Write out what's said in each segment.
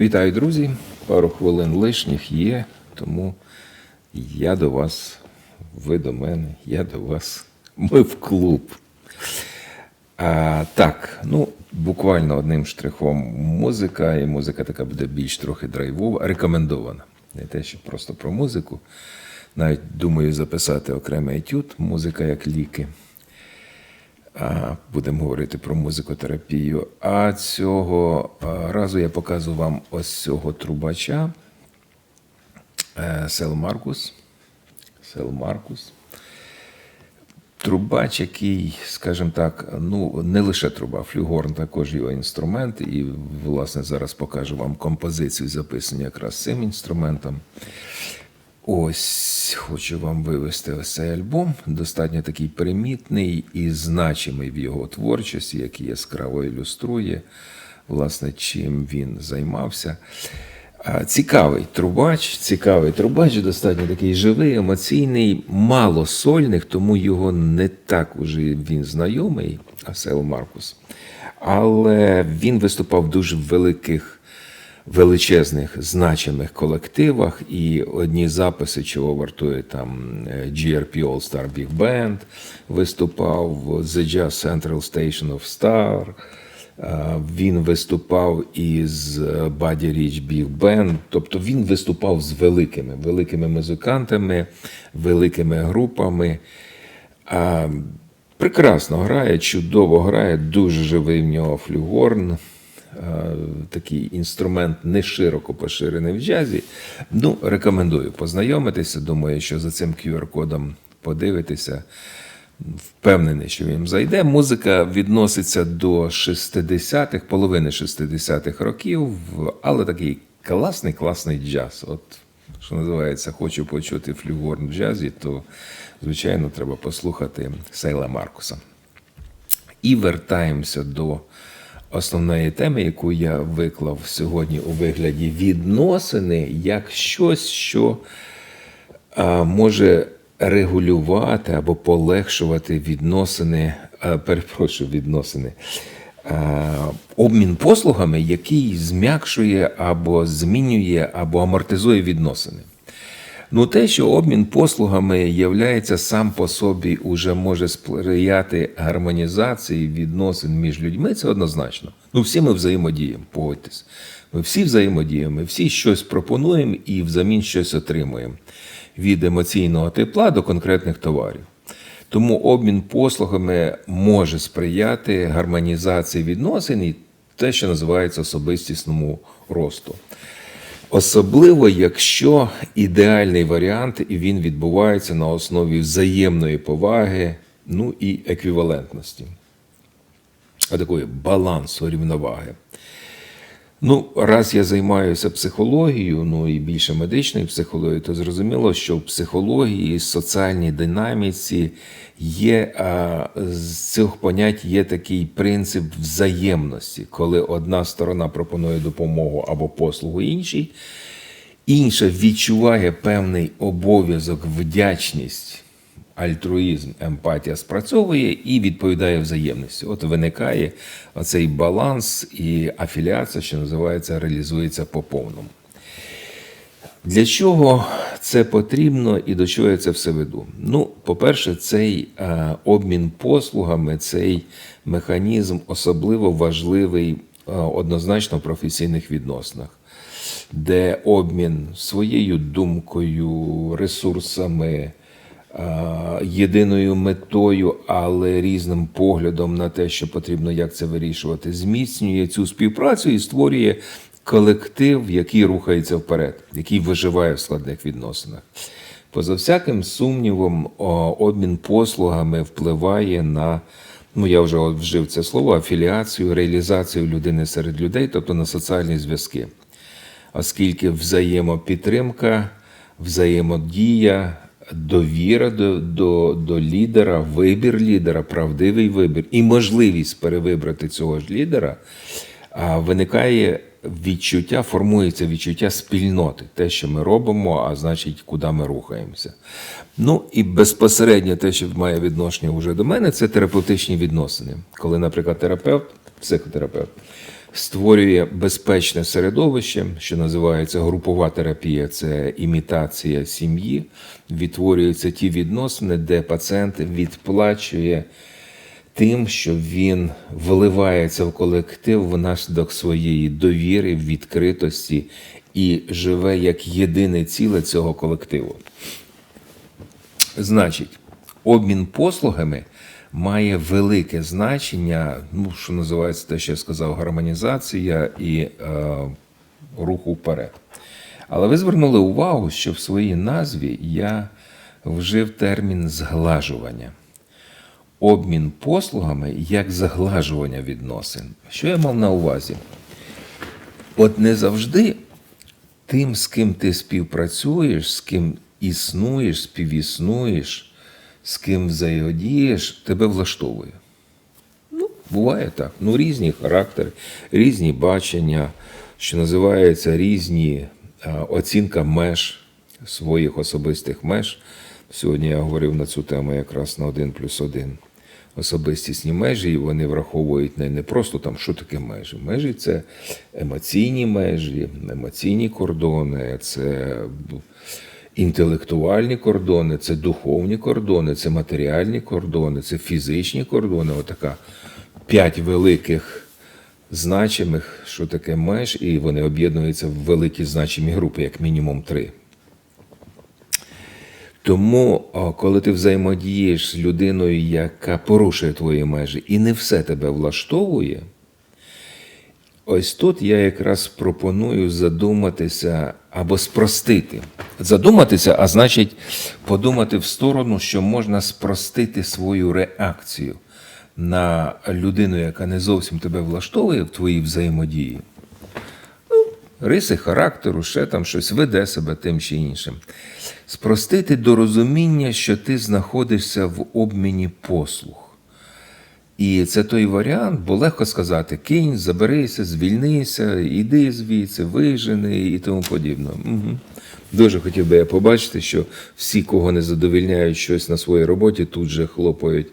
Вітаю, друзі! Пару хвилин лишніх є, тому я до вас, ви до мене, я до вас. Ми в клуб. А, так, ну, буквально одним штрихом музика, і музика така буде більш трохи драйвова, рекомендована. Не те, що просто про музику. Навіть думаю записати окремий етюд, музика як ліки. Будемо говорити про музикотерапію. А цього разу я показую вам ось цього трубача е, Сел Маркус. Сел Маркус. Трубач, який, скажімо так, ну не лише труба, флюгорн також його інструмент. І, власне, зараз покажу вам композицію, записану якраз цим інструментом. Ось хочу вам вивести ось цей альбом. Достатньо такий примітний і значимий в його творчості, який яскраво ілюструє, власне, чим він займався. Цікавий трубач, цікавий трубач, достатньо такий живий, емоційний, мало сольних, тому його не так уже він знайомий, Асел Маркус. Але він виступав в дуже великих величезних значимих колективах, і одні записи, чого вартує там е, GRP All Star Big Band, виступав The Jazz Central Station of Star. е, Він виступав із Buddy Rich Big Band, тобто він виступав з великими, великими музикантами, великими групами. Прекрасно грає, чудово грає, дуже живий в нього флюгорн. Е, Такий інструмент не широко поширений в джазі. Ну, рекомендую познайомитися. Думаю, що за цим QR-кодом подивитися. Впевнений, що він зайде. Музика відноситься до 60-х, половини 60-х років, але такий класний, класний джаз. От, що називається, хочу почути флюгорн в джазі, то, звичайно, треба послухати Сейла Маркуса. І вертаємося до основної теми, яку я виклав сьогодні у вигляді відносини, як щось, що може регулювати або полегшувати відносини, перепрошую, відносини. Обмін послугами, який зм'якшує або змінює, або амортизує відносини. Ну, те, що обмін послугами являється сам по собі, уже може сприяти гармонізації відносин між людьми, це однозначно. Ну, всі ми взаємодіємо, погодьтесь. Ми всі взаємодіємо, ми всі щось пропонуємо і взамін щось отримуємо від емоційного тепла до конкретних товарів. Тому обмін послугами може сприяти гармонізації відносин і те, що називається особистісному росту. Особливо, якщо ідеальний варіант він відбувається на основі взаємної поваги, ну і еквівалентності, а такої балансу рівноваги. Ну, раз я займаюся психологією, ну і більше медичною психологією, то зрозуміло, що в психології, соціальній динаміці є а, з цих понять є такий принцип взаємності, коли одна сторона пропонує допомогу або послугу іншій, інша відчуває певний обов'язок, вдячність. Альтруїзм, емпатія спрацьовує і відповідає взаємністю. От виникає оцей баланс і афіліація, що називається, реалізується по повному. Для чого це потрібно і до чого я це все веду? Ну, по-перше, цей е, обмін послугами, цей механізм особливо важливий е, однозначно в професійних відносинах, де обмін своєю думкою, ресурсами, єдиною метою, але різним поглядом на те, що потрібно, як це вирішувати, зміцнює цю співпрацю і створює колектив, який рухається вперед, який виживає в складних відносинах. Поза всяким сумнівом, обмін послугами впливає на, ну я вже вжив це слово, афіліацію, реалізацію людини серед людей, тобто на соціальні зв'язки. Оскільки взаємопідтримка, взаємодія, довіра до, до, до лідера, вибір лідера, правдивий вибір і можливість перевибрати цього ж лідера, виникає відчуття, формується відчуття спільноти, те, що ми робимо, а значить, куди ми рухаємося. Ну і безпосередньо те, що має відношення вже до мене, це терапевтичні відносини. Коли, наприклад, терапевт, психотерапевт створює безпечне середовище, що називається групова терапія, це імітація сім'ї, відтворюються ті відносини, де пацієнт відплачує тим, що він вливається в колектив внаслідок своєї довіри, відкритості і живе як єдине ціле цього колективу. Значить, обмін послугами має велике значення, ну, що називається те, що я сказав, гармонізація і е, руху вперед. Але ви звернули увагу, що в своїй назві я вжив термін зглажування. Обмін послугами як заглажування відносин. Що я мав на увазі? От не завжди тим, з ким ти співпрацюєш, з ким існуєш, співіснуєш, з ким взаємодієш, тебе влаштовує. Ну, буває так. Ну, різні характери, різні бачення, що називається різні оцінка меж своїх особистих меж. Сьогодні я говорив на цю тему якраз на 1 плюс 1. Особистісні межі, і вони враховують не, не просто там, що таке межі. Межі це емоційні межі, емоційні кордони, це інтелектуальні кордони, це духовні кордони, це матеріальні кордони, це фізичні кордони. Отака п'ять великих значимих, що таке меж, і вони об'єднуються в великі значимі групи, як мінімум три. Тому, коли ти взаємодієш з людиною, яка порушує твої межі, і не все тебе влаштовує, ось тут я якраз пропоную задуматися або спростити. Задуматися, а значить, подумати в сторону, що можна спростити свою реакцію на людину, яка не зовсім тебе влаштовує в твоїй взаємодії риси характеру, ще там щось веде себе тим чи іншим. Спростити до розуміння, що ти знаходишся в обміні послуг. І це той варіант, бо легко сказати: кинь, заберися, звільнися, іди звідси, вижени і тому подібне. Угу. Дуже хотів би я побачити, що всі, кого не задовільняють щось на своїй роботі, тут же хлопають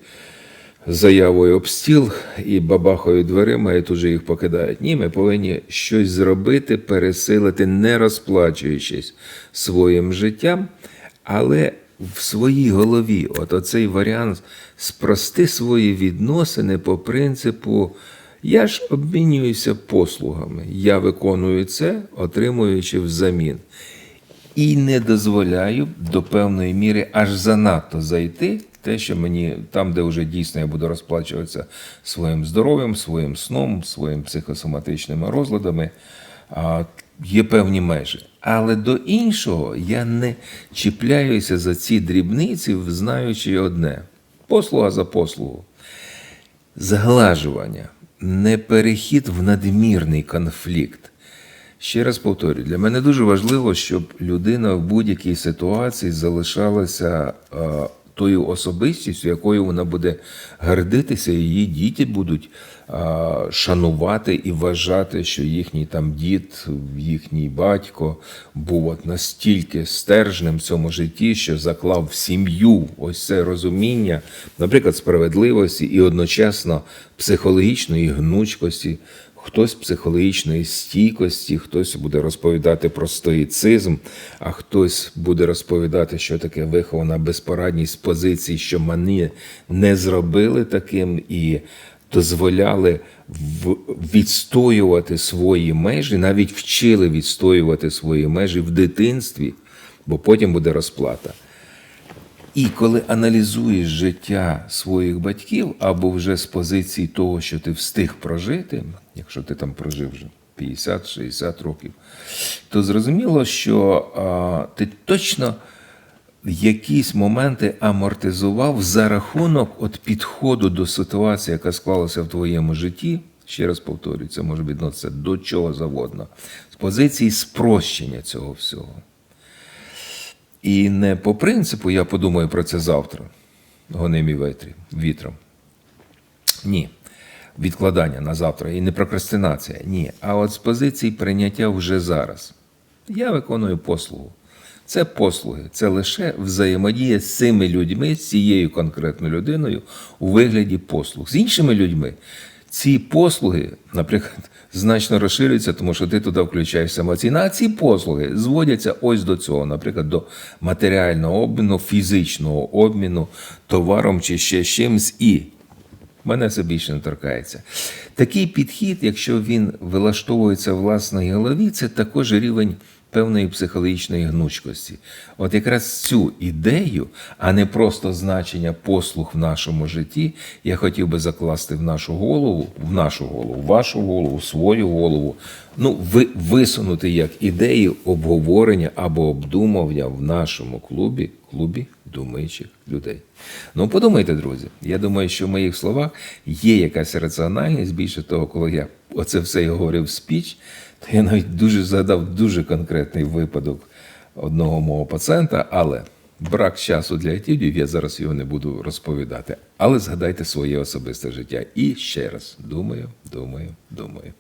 заявою об стіл і бабахають дверима, і тут же їх покидають. Ні, ми повинні щось зробити, пересилити, не розплачуючись своїм життям, але в своїй голові, от оцей варіант спрости свої відносини по принципу. Я ж обмінююся послугами. Я виконую це, отримуючи взамін. І не дозволяю до певної міри аж занадто зайти те, що мені там, де вже дійсно я буду розплачуватися своїм здоров'ям, своїм сном, своїм психосоматичними розладами, є певні межі. Але до іншого я не чіпляюся за ці дрібниці, знаючи одне: послуга за послугу, зглажування, не перехід в надмірний конфлікт. Ще раз повторюю, для мене дуже важливо, щоб людина в будь-якій ситуації залишалася тою особистістю, якою вона буде гордитися, її діти будуть а, шанувати і вважати, що їхній там дід, їхній батько був от настільки стержнем в цьому житті, що заклав в сім'ю. Ось це розуміння, наприклад, справедливості і одночасно психологічної гнучкості хтось психологічної стійкості, хтось буде розповідати про стоїцизм, а хтось буде розповідати, що таке вихована безпорадність позиції, що мені не зробили таким і дозволяли відстоювати свої межі, навіть вчили відстоювати свої межі в дитинстві, бо потім буде розплата. І коли аналізуєш життя своїх батьків, або вже з позиції того, що ти встиг прожити, якщо ти там прожив вже 50-60 років, то зрозуміло, що а, ти точно якісь моменти амортизував за рахунок от підходу до ситуації, яка склалася в твоєму житті. Ще раз повторюю, це може відноситися до чого завгодно, з позиції спрощення цього всього. І не по принципу я подумаю про це завтра, гоним і ветрі, вітром. Ні. Відкладання на завтра і не прокрастинація. Ні. А от з позиції прийняття вже зараз. Я виконую послугу. Це послуги, це лише взаємодія з цими людьми, з цією конкретною людиною у вигляді послуг. З іншими людьми ці послуги, наприклад, значно розширюються, тому що ти туди включаєш емоційно, а ці послуги зводяться ось до цього, наприклад, до матеріального обміну, фізичного обміну товаром чи ще чимсь і мене це більше не торкається. Такий підхід, якщо він вилаштовується в власній голові, це також рівень певної психологічної гнучкості. От якраз цю ідею, а не просто значення послуг в нашому житті, я хотів би закласти в нашу голову, в нашу голову, в вашу голову, в свою голову. Ну, ви, висунути як ідею обговорення або обдумування в нашому клубі, клубі думаючих людей. Ну, подумайте, друзі. Я думаю, що в моїх словах є якась раціональність. Більше того, коли я оце все і говорив в спіч, то я навіть дуже згадав дуже конкретний випадок одного мого пацієнта, але брак часу для етюдів, я зараз його не буду розповідати. Але згадайте своє особисте життя. І ще раз думаю, думаю, думаю.